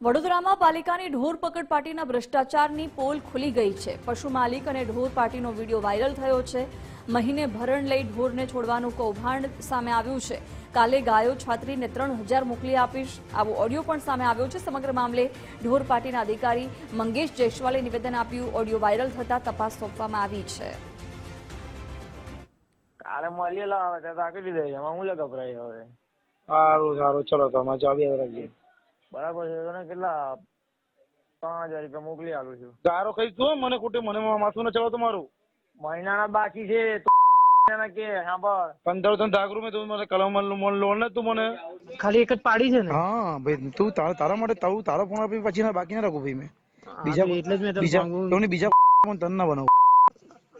વડોદરામાં પાલિકાની ઢોર પકડ પાર્ટીના ભ્રષ્ટાચારની પોલ ખુલી ગઈ છે. પશુ માલિક અને ઢોર પાર્ટીનો વીડિયો વાયરલ થયો છે. મહિને ભરણ લઈ ઢોરને છોડવાનું કૌભાંડ સામે આવ્યું છે. કાલે ગાયો છાત્રીને ત્રણ હજાર મોકલી આપીશ. આવો ઓડિયો પણ સામે આવ્યો છે. સમગ્ર મામલે ઢોર પાર્ટીના અધિકારી મંગેશ જયસ્વાલે નિવેદન આપ્યું. ઓડિયો વાયરલ થતા તપાસ સોંપવામાં આવી છે. કાલે મળેલા આવે તો તાકી દીધે એમાં હું લે ગભરાઈ હવે? સારું સારું. ચલો તો અમે ચાવી રાખીએ. બરાબર છે. તને કેટલા? પાંચ હજાર રૂપિયા મોકલી આલું છું. તારો કઈ તું મને ખોટે મને માથું ન ચડાવ તમારું મહિનાના બાકી છે કે સાંભળ. પંદર ત્રણ ધાક રૂમે તું મને કલમ મન લોન ને તું મને. ખાલી એક જ પાડી છે ને? હા ભાઈ તું તારા તારા માટે તારું તારો ફોન આપી પછી ના બાકી ના રાખું ભાઈ મેં. બીજા એટલે જ મેં બીજા તને ના બનાવું.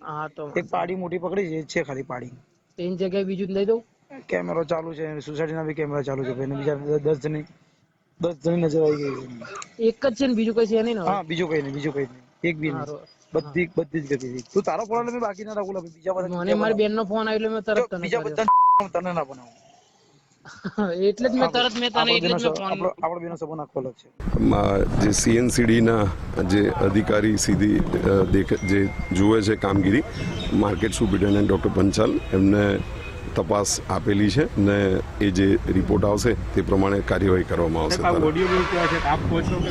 હા તો. એક પાડી મોટી પકડી છે છે ખાલી પાડી. તેની જગ્યાએ બીજું જ લઈ દઉં? કેમેરો ચાલુ છે સોસાયટી ના બી કેમેરા ચાલુ છે ભાઈ બીજા દસ જણી દસ જણી નજર આવી ગઈ એક જ છે ને બીજું કઈ છે નહીં ને હા બીજું કઈ નહીં બીજું કઈ નહીં. એક બી નહીં. બધી બધી જ ગતિ તું તારો ફોન મેં બાકી ના રાખું બીજા બધા મને મારી બેન નો ફોન આવ્યો એટલે મેં તરત તને બીજા બધા તને ના બનાવું. એટલે જ મેં તરત મેં તને એટલે જ મેં ફોન આપણો આપણો બેનો સંબંધ આખો અલગ છે. માં જે સીએનસીડીના જે અધિકારી સીધી જે જુએ છે કામગીરી માર્કેટ સુપ્રિન્ટેન્ડન્ટ ડોક્ટર પંચાલ એમને તપાસ આપેલી છે ને એ જે રિપોર્ટ આવશે તે પ્રમાણે કાર્યવાહી કરવામાં આવશે સાહેબ આ તરત. ઓડિયો બી કહે છે આપ કહો છો કે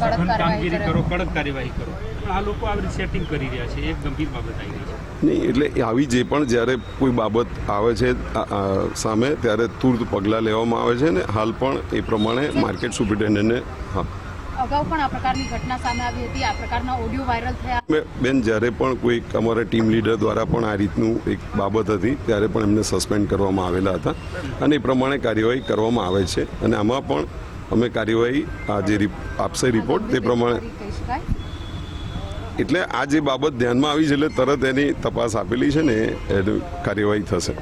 સઘન કામગીરી કરો. કડક કાર્યવાહી કરો. પણ આ લોકો આવી સેટિંગ કરી રહ્યા છે એ ગંભીર બાબત આવી રહી છે. નહીં એટલે આવી જે પણ જ્યારે કોઈ બાબત આવે છે સામે ત્યારે તુરત પગલાં લેવામાં આવે છે ને હાલ પણ એ પ્રમાણે માર્કેટ સુપ્રિન્ટેન્ડન્ટને હા. અગાઉ પણ આ પ્રકારની ઘટના સામે આવી હતી આ પ્રકારના ઓડિયો વાયરલ થયા. બેન જ્યારે પણ કોઈ અમારા ટીમ લીડર દ્વારા પણ આ રીતનું એક બાબત હતી ત્યારે પણ એમને સસ્પેન્ડ કરવામાં આવેલા હતા અને એ પ્રમાણે કાર્યવાહી કરવામાં આવે છે અને આમાં પણ અમે કાર્યવાહી આ જે આપશે રિપોર્ટ તે પ્રમાણે એટલે આ જે બાબત ધ્યાનમાં આવી છે એટલે તરત એની તપાસ આપેલી છે ને એની કાર્યવાહી થશે.